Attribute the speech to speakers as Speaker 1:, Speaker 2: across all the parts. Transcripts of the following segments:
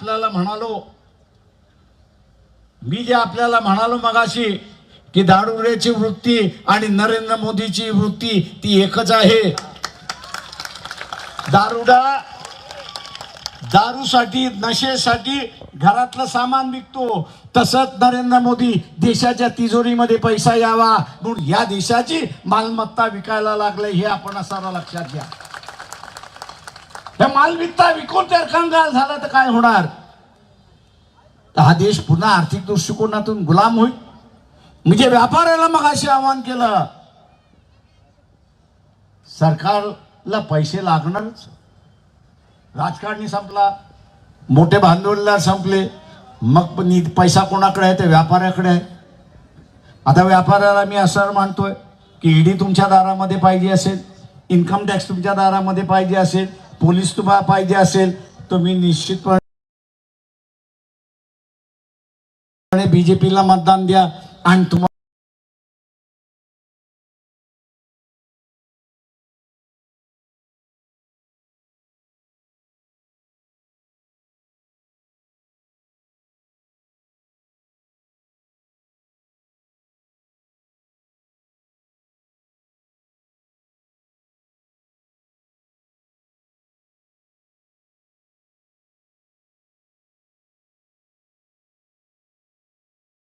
Speaker 1: आपल्याला म्हणालो मी जे आपल्याला म्हणालो मगाशी की दारुड्याची वृत्ती आणि नरेंद्र मोदीची वृत्ती ती एकच आहे. दारुडा दारूसाठी नशेसाठी घरातलं सामान विकतो. तसंच नरेंद्र मोदी देशाच्या तिजोरीमध्ये पैसा यावा. म्हणून या देशाची मालमत्ता विकायला लागले हे आपण सारा लक्षात घ्या. माल विकता विकून जर कंगाल झाला तर काय होणार? तर हा देश पुन्हा आर्थिक दृष्टिकोनातून गुलाम होईल. म्हणजे व्यापाऱ्याला मग असे आवाहन केलं सरकारला पैसे लागणारच. राजकारणी संपला मोठे भांडवलदार संपले मग पण पैसा कोणाकडे आहे? ते व्यापाऱ्याकडे आहे. आता व्यापाऱ्याला मी असं मानतोय की ईडी तुमच्या दारामध्ये पाहिजे असेल इन्कम टॅक्स तुमच्या दारामध्ये पाहिजे असेल पोलीस तुम्हाला पाहिजे असेल तर मी निश्चितपणे बीजेपीला मतदान द्या. आणि तुम्हाला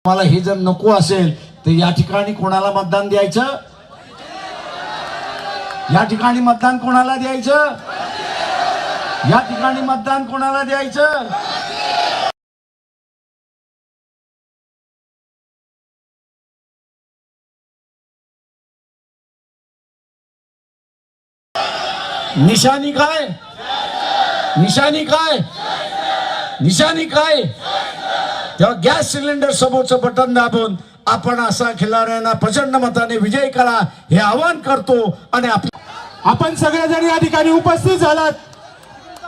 Speaker 1: तुम्हाला हे जर नको असेल तर या ठिकाणी कोणाला मतदान द्यायचं? या ठिकाणी मतदान कोणाला द्यायचं? या ठिकाणी मतदान कोणाला द्यायचं? निशाणी काय? निशाणी काय? निशाणी काय? तेव्हा गॅस सिलेंडर समोरचं बटन दाबून आपण असा खिलाऱ्यांना प्रचंड मताने विजय करा हे आवाहन करतो आणि आप-
Speaker 2: आपण सगळेजण या ठिकाणी उपस्थित झालात.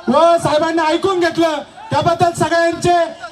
Speaker 2: व साहेबांनी ऐकून घेतलं. त्याबद्दल सगळ्यांचे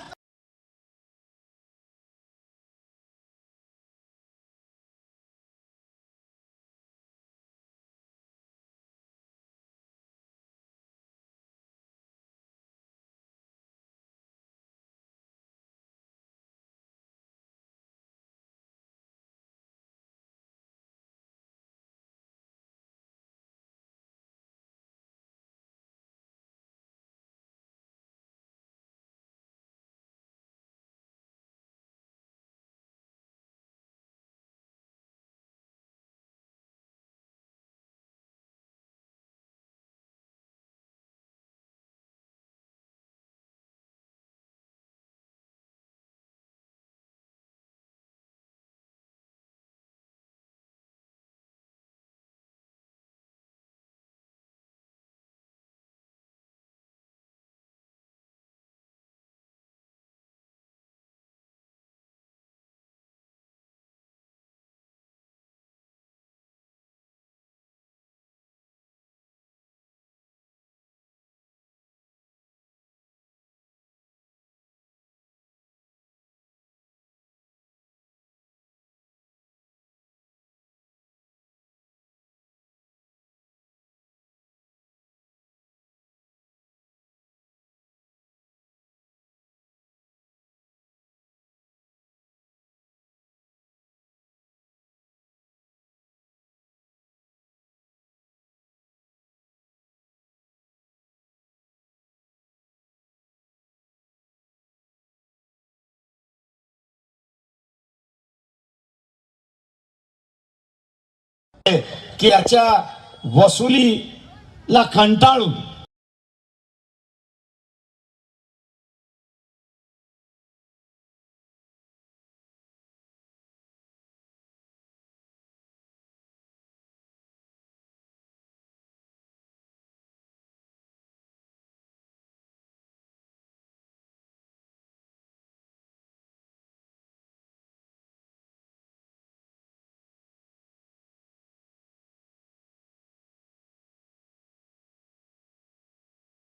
Speaker 1: की याच्या वसुलीला कंटाळून